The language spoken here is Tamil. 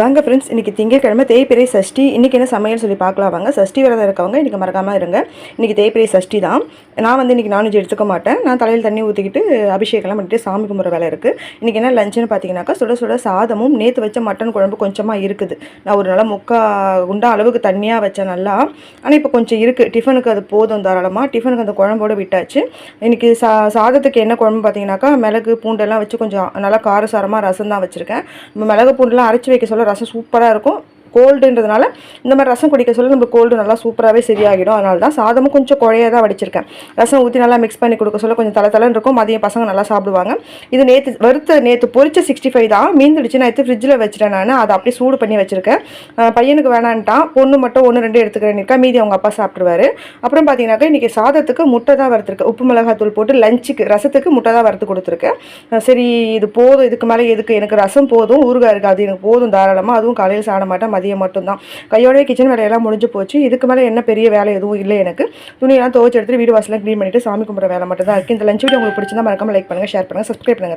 வாங்க ஃப்ரெண்ட்ஸ் இன்றைக்கி திங்கக்கிழமை தேய்பிரை சஷ்டி. இன்றைக்கி என்ன சமையல் சொல்லி பார்க்கலாம் வாங்க. சஷ்டி விரதம் இருக்கவங்க இன்றைக்கி மறக்காமல் இருங்க. இன்றைக்கி தேய்பிரை சஷ்டி தான். நான் வந்து இன்றைக்கி நான்வெஜ் எடுத்துக்க மாட்டேன். நான் தலையில் தண்ணி ஊற்றிக்கிட்டு அபிஷேகம்லாம் பண்ணிட்டு சாமி கும்பிட்ற வேலை இருக்குது இன்றைக்கி என்ன லஞ்சுன்னு பார்த்தீங்கன்னாக்கா சுட சுட சாதமும் நேற்று வச்ச மட்டன் குழம்பு கொஞ்சமாக இருக்குது. நான் ஒரு நாளாக முக்கா குண்டா அளவுக்கு தண்ணியாக வச்சேன் நல்லா. ஆனால் இப்போ கொஞ்சம் இருக்குது டிஃபனுக்கு அது போதும் தாராளமாக டிஃபனுக்கு அந்த குழம்போடு விட்டாச்சு. இன்றைக்கி சா சாதத்துக்கு என்ன குழம்பு பார்த்தீங்கன்னாக்கா மிளகு பூண்டெல்லாம் வச்சு கொஞ்சம் நல்லா காரசாரமாக ரசம் தான் வச்சுருக்கேன். மிளகு பூண்டெல்லாம் அரைச்சி வைக்க சொல்ல ரசம் சூப்பராக இருக்கும் கோல்டுன்றதுனால இந்த மாதிரி ரசம் குடிக்க சொல்ல நம்ம கோல்டு நல்லா சூப்பராகவே சரியாகிடும். அதனால தான் சாதமும் கொஞ்சம் குழையாக தான் வடிச்சிருக்கேன். ரசம் ஊற்றி நல்லா மிக்ஸ் பண்ணி கொடுக்க சொல்ல கொஞ்சம் தலை தலைன்னு இருக்கும். மதியம் பசங்க நல்லா சாப்பிடுவாங்க. இது நேற்று வறுத்த நேற்று பொரிச்ச சிக்ஸ்டி ஃபைவ் தான் மீந்துடுச்சு நான் எடுத்து ஃப்ரிட்ஜில் வச்சுட்டேன் நான். அதை அப்படியே சூடு பண்ணி வச்சுருக்கேன். பையனுக்கு வேணான்ட்டான். பொண்ணு மட்டும் ஒன்று ரெண்டு எடுத்துக்கிறேன்னு இருக்கா. மீதி அவங்க அப்பா சாப்பிடுவார் அப்புறம் பார்த்தீங்கன்னாக்கா இன்றைக்கி சாதத்துக்கு முட்டை தான் வறுத்துருக்கேன். உப்பு மிளகாத்தூள் போட்டு லஞ்சுக்கு ரசத்துக்கு முட்டை தான் வறுத்து கொடுத்துருக்கேன். சரி இது போதும். இதுக்கு மேலே எதுக்கு? எனக்கு ரசம் போதும். ஊறுகாய் இருக்குது. அது எனக்கு போதும் தாராளமாக அதுவும் காலையில் சாப்பிட மாட்டேன். மதியம் மட்டும்தான். கையோடவே கிச்சன் வேலையெல்லாம் முடிஞ்சு போச்சு. இதுக்கு மேலே என்ன பெரிய வேலை எதுவும் இல்லை எனக்கு. துணியெல்லாம் துவச்சி எடுத்துட்டு வீடு வாசலாம் க்ளீன் பண்ணிட்டு சாமி கும்பிட்ற வேலை மட்டும் தான் இருக்குது இந்த லஞ்ச் வீடியோ உங்களுக்கு பிடிச்சிருந்தா மறக்காமல் லைக் பண்ணுங்கள் ஷேர் பண்ணுங்கள் சப்ஸ்கிரைப் பண்ணுங்கள்